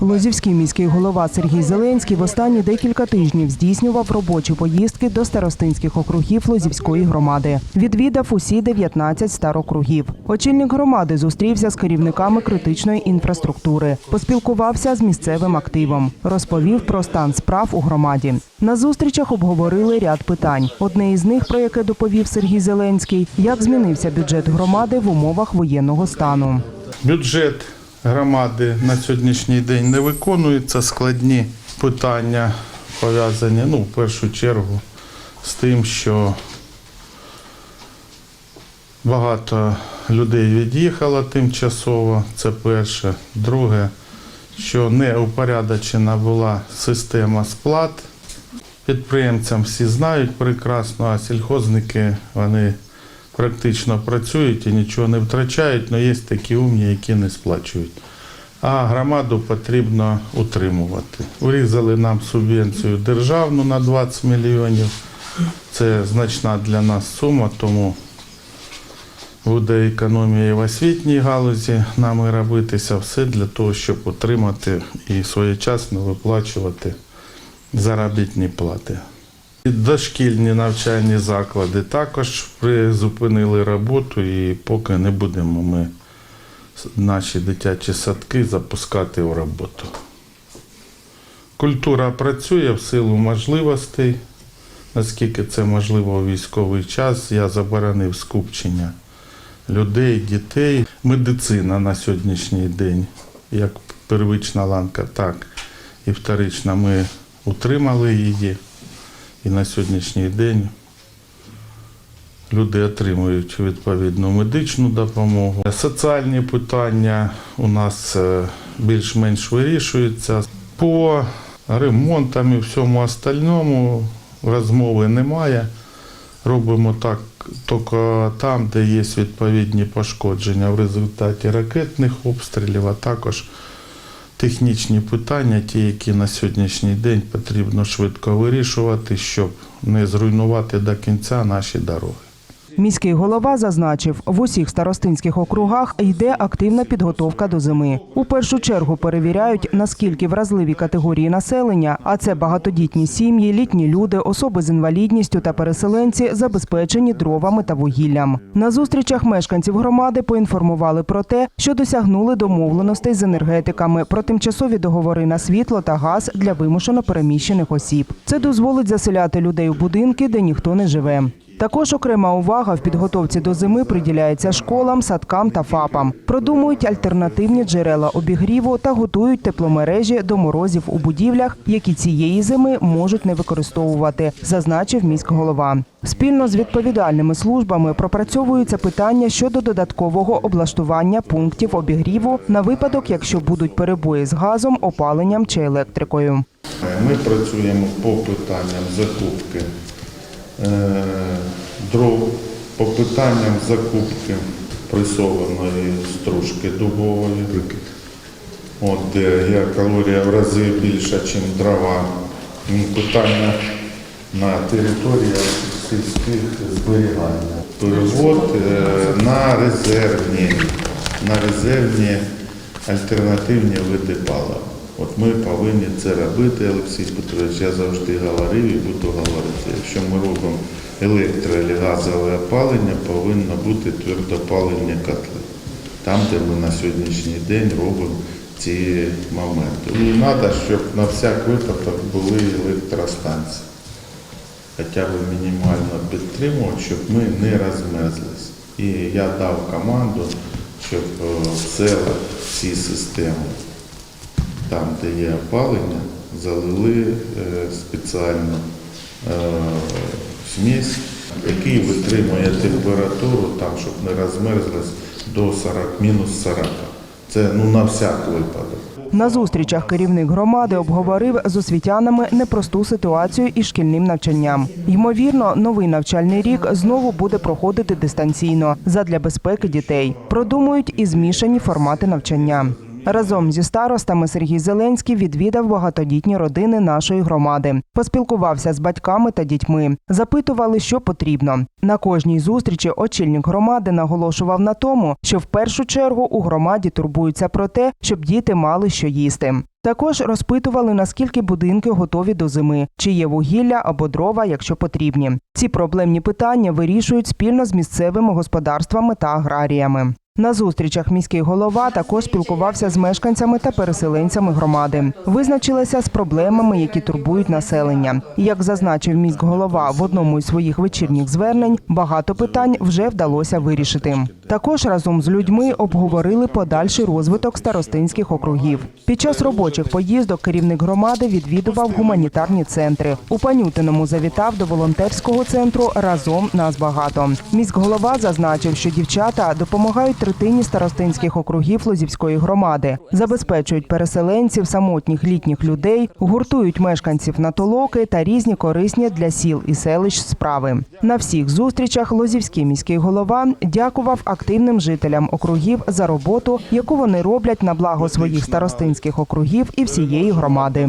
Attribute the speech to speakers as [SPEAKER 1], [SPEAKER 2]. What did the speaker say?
[SPEAKER 1] Лозівський міський голова Сергій Зеленський в останні декілька тижнів здійснював робочі поїздки до старостинських округів Лозівської громади. Відвідав усі 19 старокругів. Очільник громади зустрівся з керівниками критичної інфраструктури, поспілкувався з місцевим активом, розповів про стан справ у громаді. На зустрічах обговорили ряд питань. Одне із них, про яке доповів Сергій Зеленський, як змінився бюджет громади в умовах воєнного стану.
[SPEAKER 2] Бюджет громади на сьогоднішній день не виконується. Складні питання пов'язані, ну, в першу чергу, з тим, що багато людей від'їхало тимчасово. Це перше. Друге, що не упорядочена була система сплат. Підприємцям всі знають прекрасно, а сільхозники вони практично працюють і нічого не втрачають, але є такі умні, які не сплачують. А громаду потрібно утримувати. Урізали нам субвенцію державну на 20 мільйонів. Це значна для нас сума, тому буде економія і в освітній галузі нами робитися все для того, щоб утримати і своєчасно виплачувати заробітні плати. Дошкільні навчальні заклади також призупинили роботу і поки не будемо ми наші дитячі садки запускати в роботу. Культура працює в силу можливостей, наскільки це можливо у військовий час. Я заборонив скупчення людей, дітей. Медицина на сьогоднішній день, як первична ланка, так і вторична. Ми утримали її. І на сьогоднішній день люди отримують відповідну медичну допомогу. Соціальні питання у нас е, більш-менш вирішуються. По ремонтам і всьому остальному розмови немає. Робимо так тільки там, де є відповідні пошкодження в результаті ракетних обстрілів, а також технічні питання, ті, які на сьогоднішній день потрібно швидко вирішувати, щоб не зруйнувати до кінця наші дороги.
[SPEAKER 1] Міський голова зазначив, в усіх старостинських округах йде активна підготовка до зими. У першу чергу перевіряють, наскільки вразливі категорії населення, а це багатодітні сім'ї, літні люди, особи з інвалідністю та переселенці, забезпечені дровами та вугіллям. На зустрічах мешканців громади поінформували про те, що досягнули домовленостей з енергетиками про тимчасові договори на світло та газ для вимушено переміщених осіб. Це дозволить заселяти людей у будинки, де ніхто не живе. Також окрема увага в підготовці до зими приділяється школам, садкам та ФАПам. Продумують альтернативні джерела обігріву та готують тепломережі до морозів у будівлях, які цієї зими можуть не використовувати, зазначив міськголова. Спільно з відповідальними службами пропрацьовуються питання щодо додаткового облаштування пунктів обігріву на випадок, якщо будуть перебої з газом, опаленням чи електрикою.
[SPEAKER 2] Ми працюємо по питанням закупки дров, по питанням закупки пресованої стружки дубової. От де геокалорія в рази більша, ніж дрова. Питання на території сільських зберігання. Перевод е, на резервні, на резервні альтернативні види палива. От ми повинні це робити, Олексій Петрович. Я завжди говорив і буду говорити. Якщо ми робимо електро- або газове опалення, повинно бути твердопаливні котли. Там, де ми на сьогоднішній день робимо ці моменти. І треба, щоб на всяк випадок були електростанції. Хоча б мінімально підтримувати, щоб ми не розмерзлись. І я дав команду, щоб е, в всі системи там, де є опалення, залили е, спеціальну е, який витримує температуру, там, щоб не розмерзлась до 40, мінус 40. Це ну, на всяк випадок.
[SPEAKER 1] На зустрічах керівник громади обговорив з освітянами непросту ситуацію із шкільним навчанням. Ймовірно, новий навчальний рік знову буде проходити дистанційно задля безпеки дітей. Продумують і змішані формати навчання. Разом зі старостами Сергій Зеленський відвідав багатодітні родини нашої громади, поспілкувався з батьками та дітьми, запитували, що потрібно. На кожній зустрічі очільник громади наголошував на тому, що в першу чергу у громаді турбуються про те, щоб діти мали що їсти. Також розпитували, наскільки будинки готові до зими, чи є вугілля або дрова, якщо потрібні. Ці проблемні питання вирішують спільно з місцевими господарствами та аграріями. На зустрічах міський голова також спілкувався з мешканцями та переселенцями громади. Визначилися з проблемами, які турбують населення. Як зазначив міськголова в одному із своїх вечірніх звернень, багато питань вже вдалося вирішити. Також разом з людьми обговорили подальший розвиток старостинських округів. Під час робочих поїздок керівник громади відвідував гуманітарні центри. У Панютиному завітав до волонтерського центру разом нас багато. Міськголова зазначив, що дівчата допомагають третині старостинських округів Лозівської громади, забезпечують переселенців, самотніх літніх людей, гуртують мешканців на толоки та різні корисні для сіл і селищ справи. На всіх зустрічах Лозівський міський голова дякував активним жителям округів за роботу, яку вони роблять на благо своїх старостинських округів і всієї громади.